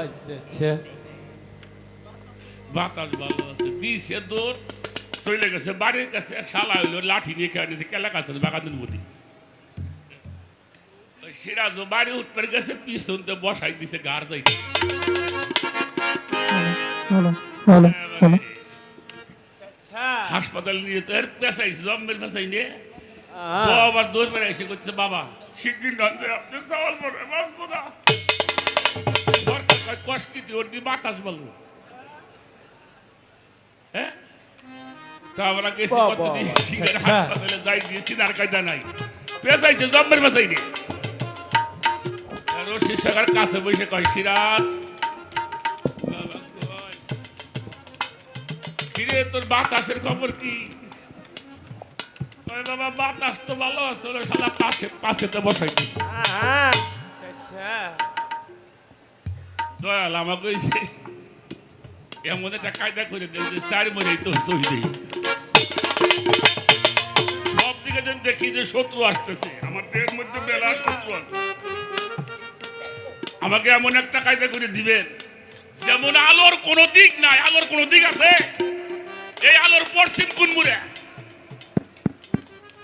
আচ্ছা আচ্ছা বাতাস ভালো আছে দিছে দৌড় চলে গেছে বাড়ির কাছে এক শালা হইল লাঠি নিয়ে খেয়ে নিয়েছে কেলা কাছে বাগানের মধ্যে ওই সিরাজও বাড়ি উঠতে গেছে পিছনতে বসাই দিছে গার যাইতে হাসপাতালে নিয়ে তো এর পেশাইছে জম্মের পেশাই নিয়ে আবার দৌড় বেড়ে এসে করছে বাবা শিগগির না আপনি চাওয়াল পরে বাঁচবো না কষ্টিতে ওর দিয়ে বাতাস বলব। হ্যাঁ? তা আমরা গেছি কতদিন? আচ্ছা, আচ্ছা। হাসপাতালে যাই দিয়েছি আর কায়দা নাই। পেশাইছে জম্মের আর ও শিক্ষকের কাছে বসে কয় সিরাজ কিরে তোর বাতাসের খবর কি? বাবা বাতাস তো ভালো আছে শালা পাশে পাশে তো বসাই দিছে আচ্ছা আচ্ছা। আমাকে এমন একটা কায়দা করে দেই সব দিকে দেখি যে শত্রু আসতেছে। আমার আমাকে এমন একটা কায়দা করে দিবেন, যেমন আলোর কোনো দিক নাই, আলোর কোনো দিক আছে? এই আলোর পশ্চিম কোন মুড়ে?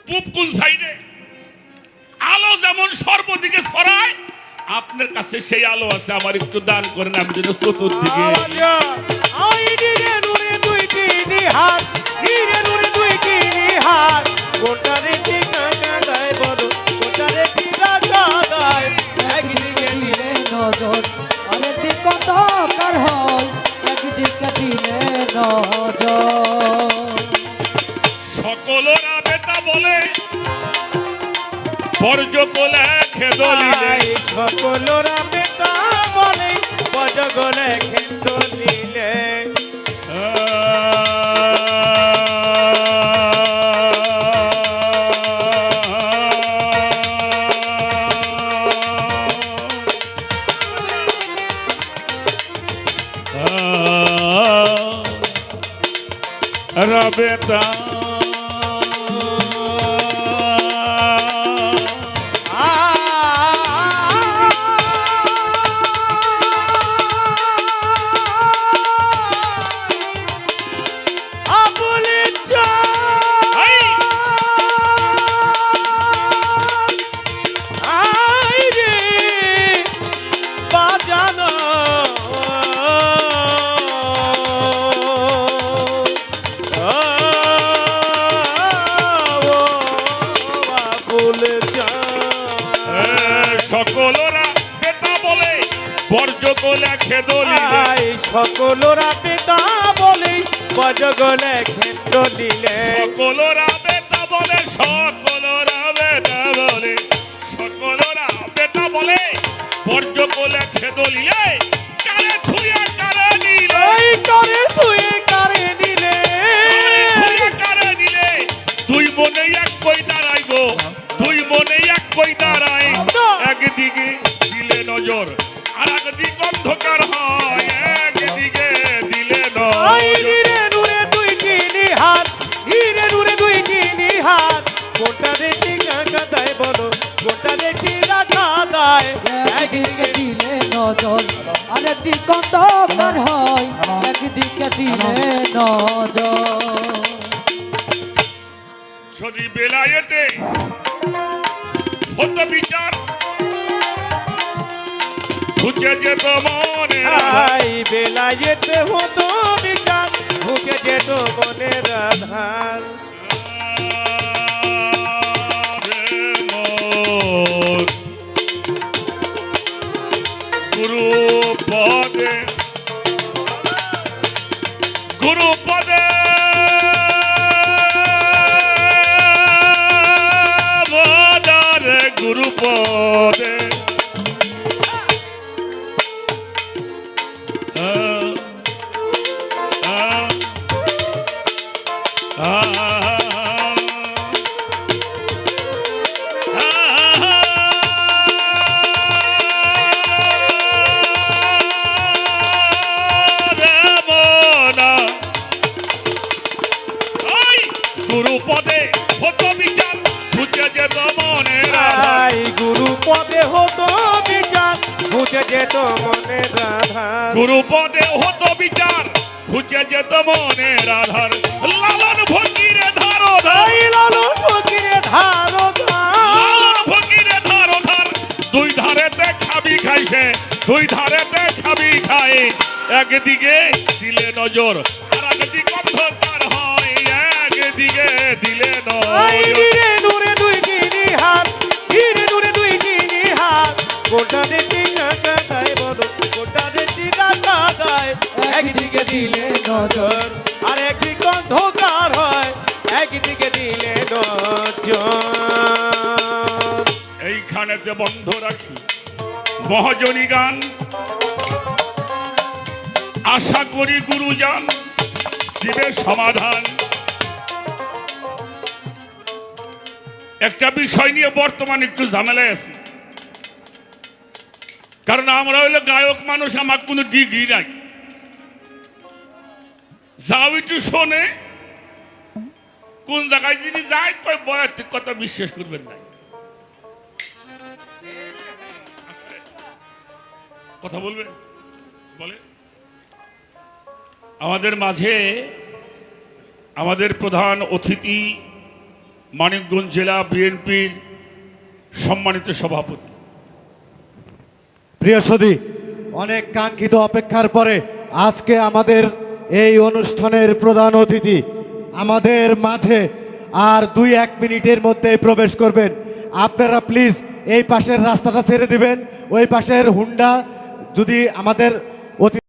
পূব কোন সাইডে? আলো যেমন সর্বদিকে ছড়ায় আপনার কাছে সেই আলো আছে আমার একটু দান করেন আমি যেন চতুর্দিকে আরে দিক সকলরা বেতা বলে পর্যকলে খেদলিলে আই সকলরা বেটা বলে, বজগলে খেন্দ নিলে। বেতা বলে পর্যকলে খেদলিলে সকলরা পেতা বলে বজগলে খেদলিলে সকলরা পেতা বলে সকলরা পেতা বলে সকলরা পেতা বলে পর্যকলে খেদলিলে নজর। আরে দিক অন্ধকার হয় একদিকে দিলে নজর। যদি বেলায়েতে হতো বিচার খুঁজে যেত মনে আই বেলা যেতে হতো বিচার ঢুকে যেত মনের আধার। গুরু পদে গুরু পদে। গুরু পদে। পদে হতো বিচার খুঁজে যেত মনের আধার। গুরু পদে হতো বিচার ঢুকে যেত মনের আধার। ধার গুরুপদে হতো বিচার খুঁজে যেত মনের আধার। লালন ফকিরে ধারো ধার লালন ফকিরে ধার লালন ফকিরে ধারো ধার দুই ধারেতে খাবি খাইছে দুই ধারেতে খাবি খায়। একদিকে দিলে নজর একদিকে দিলে নজর আর একদিকে অন্ধকার হয়। একদিকে দিলে নজর। এইখানেতে বন্ধ রাখি। মহাজনী গান। আশা করি গুরুজান দিবে সমাধান। একটা বিষয় নিয়ে বর্তমানে একটু ঝামেলায় আছি। কারণ আমরা হইলে গায়ক মানুষ, আমার কোনো ডিগ্রি নাই। যাও একটু শোনে, কোন জায়গায় যিনি যায়, কয় বয়ার কথা বিশ্বাস করবেন না। কথা বলবেন বলে? আমাদের মাঝে আমাদের প্রধান অতিথি মানিকগঞ্জ জেলা বিএনপির সম্মানিত সভাপতি। প্রিয় সদী, অনেক কাঙ্ক্ষিত অপেক্ষার পরে আজকে আমাদের এই অনুষ্ঠানের প্রধান অতিথি আমাদের মাঝে আর দুই এক মিনিটের মধ্যে প্রবেশ করবেন। আপনারা প্লিজ এই পাশের রাস্তাটা ছেড়ে দিবেন, ওই পাশের হুন্ডা যদি আমাদের অতি